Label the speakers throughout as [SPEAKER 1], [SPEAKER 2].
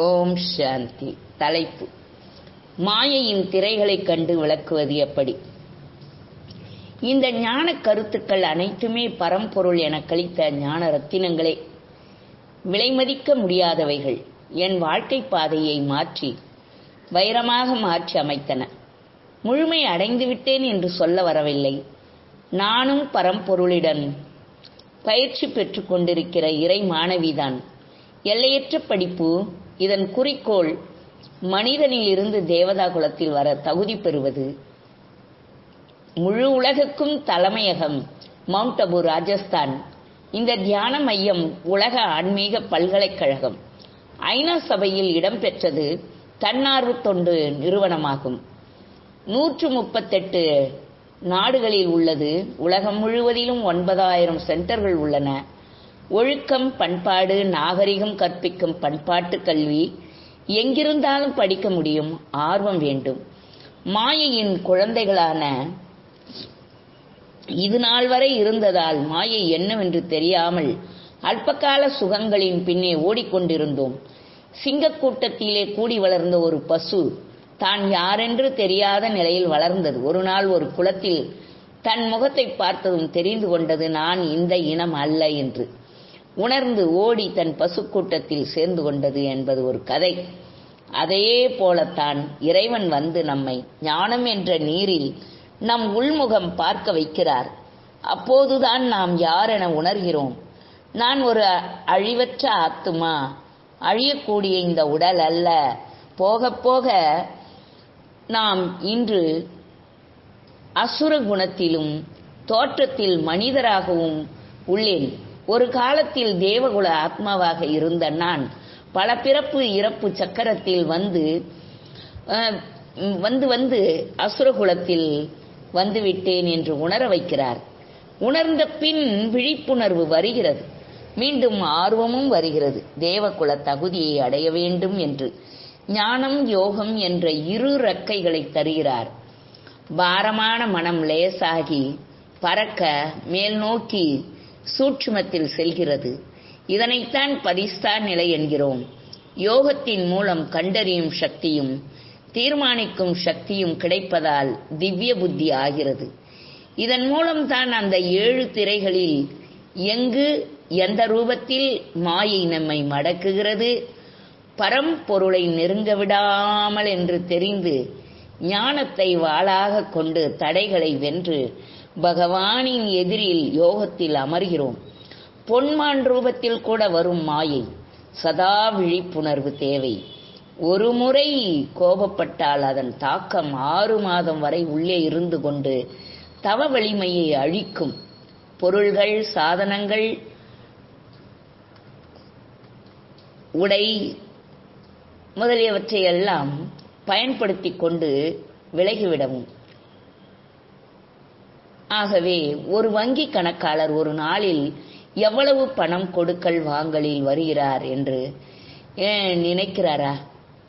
[SPEAKER 1] ஓம் சாந்தி. தலைப்பு. மாயையின் திரைகளைக் கண்டு விளக்குவது எப்படி? இந்த ஞான கருத்துக்கள் அனைத்துமே பரம்பொருள் என கழித்த ஞான ரத்தினங்களே. விலைமதிக்க முடியாதவைகள் என் வாழ்க்கை பாதையை மாற்றி வைரமாக மாற்றி அமைத்தன. முழுமை அடைந்துவிட்டேன் என்று சொல்ல வரவில்லை. நானும் பரம்பொருளிடம் பயிற்சி பெற்றுக் கொண்டிருக்கிற இறை மாணவிதான். எல்லையற்ற படிப்பு இதன் குறிக்கோள் மனிதனில் இருந்து தேவதா குலத்தில் வர தகுதி பெறுவது. முழு உலகுக்கும் தலைமையகம் மவுண்ட் அபு ராஜஸ்தான் இந்த தியான மையம் உலக ஆன்மீக பல்கலைக்கழகம். ஐநா சபையில் இடம்பெற்றது தன்னார்வ தொண்டு நிறுவனமாகும். நூற்று முப்பத்தெட்டு நாடுகளில் உள்ளது. உலகம் முழுவதிலும் ஒன்பதாயிரம் சென்டர்கள் உள்ளன. ஒழுக்கம் பண்பாடு நாகரிகம் கற்பிக்கும் பண்பாட்டு கல்வி எங்கிருந்தாலும் படிக்க முடியும் ஆர்வம் வேண்டும். மாயையின் குழந்தைகளான இது நாள் வரை இருந்ததால் மாயை என்னவென்று தெரியாமல் அல்பகால சுகங்களின் பின்னே ஓடிக்கொண்டிருந்தோம். சிங்கக்கூட்டத்திலே கூடி வளர்ந்த ஒரு பசு தான் யாரென்று தெரியாத நிலையில் வளர்ந்தது. ஒரு நாள் ஒரு குளத்தில் தன் முகத்தை பார்த்ததும் தெரிந்து கொண்டது நான் இந்த இனம் அல்ல என்று. உணர்ந்து ஓடி தன் பசுக்கூட்டத்தில் சேர்ந்து கொண்டது என்பது ஒரு கதை. அதே போலத்தான் இறைவன் வந்து நம்மை ஞானம் என்ற நீரில் நம் உள்முகம் பார்க்க வைக்கிறார். அப்போதுதான் நாம் யார் என உணர்கிறோம்? நான் ஒரு அழிவற்ற ஆத்துமா? அழியக்கூடிய இந்த உடல் அல்ல. போக போக நாம் இன்று அசுர குணத்திலும் தோற்றத்தில் மனிதராகவும் உள்ளேன். ஒரு காலத்தில் தேவகுல ஆத்மாவாக இருந்த நான் பல பிறப்பு இறப்பு சக்கரத்தில் வந்து வந்து வந்து அசுரகுலத்தில் வந்துவிட்டேன் என்று உணர வைக்கிறார். உணர்ந்த பின் விழிப்புணர்வு வருகிறது. மீண்டும் ஆர்வமும் வருகிறது. தேவகுல தகுதியை அடைய வேண்டும் என்று. ஞானம் யோகம் என்ற இரு ரக்கைகளை தருகிறார். பாரமான மனம் லேசாகி பறக்க மேல் நோக்கி சூட்சுமத்தில் செல்கிறது. இதனைத்தான் பதிஸ்தா நிலை என்கிறோம். யோகத்தின் மூலம் கண்டறியும் சக்தியும் தீர்மானிக்கும் சக்தியும் கிடைப்பதால் திவ்ய புத்தி ஆகிறது. இதன் மூலம் தான் அந்த ஏழு திரைகளில் எங்கு எந்த ரூபத்தில் மாயை நம்மை மடக்குகிறது பரம்பொருளை நெருங்க விடாமல் என்று தெரிந்து ஞானத்தை வாளாக கொண்டு தடைகளை வென்று பகவானின் எதிரில் யோகத்தில் அமர்கிறோம். பொன்மான் ரூபத்தில் கூட வரும் மாயை சதா விழிப்புணர்வு தேவை. ஒரு முறை கோபப்பட்டால் அதன் தாக்கம் ஆறு மாதம் வரை உள்ளே இருந்து கொண்டு தவ வலிமையை அழிக்கும். பொருள்கள் சாதனங்கள் உடை முதலியவற்றை எல்லாம் பயன்படுத்தி கொண்டு விலகிவிடவும். ஆகவே ஒரு வங்கி கணக்காளர் ஒரு நாளில் எவ்வளவு பணம் கொடுக்கல் வாங்கலில் வருகிறார் என்று நினைக்கிறாரா?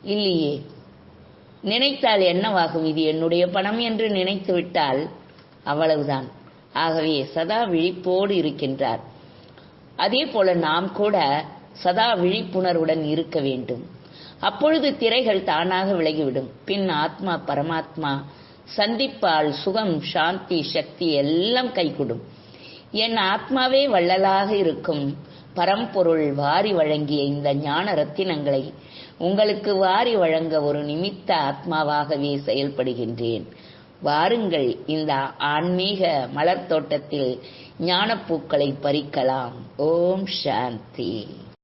[SPEAKER 1] இல்லையே. நினைத்தால் என்னவாகும் இது? என்னுடைய பணம் என்று நினைத்து விட்டால் அவ்வளவுதான். ஆகவே சதா விழிப்போடு இருக்கின்றார். அதே போல நாம் கூட சதா விழிப்புணர்வுடன் இருக்க வேண்டும். அப்பொழுது திரைகள் தானாக விலகிவிடும். பின் ஆத்மா பரமாத்மா சந்திப்பால் சுகம் சாந்தி சக்தி எல்லாம் கைகூடும். என் ஆத்மாவே வள்ளலாக இருக்கும். பரம்பொருள் வாரி வழங்கிய இந்த ஞான ரத்தினங்களை உங்களுக்கு வாரி வழங்க ஒரு நிமித்த ஆத்மாவாகவே செயல்படுகின்றேன். வாருங்கள் இந்த ஆன்மீக மலர் தோட்டத்தில் ஞானப்பூக்களை பறிக்கலாம். ஓம் சாந்தி.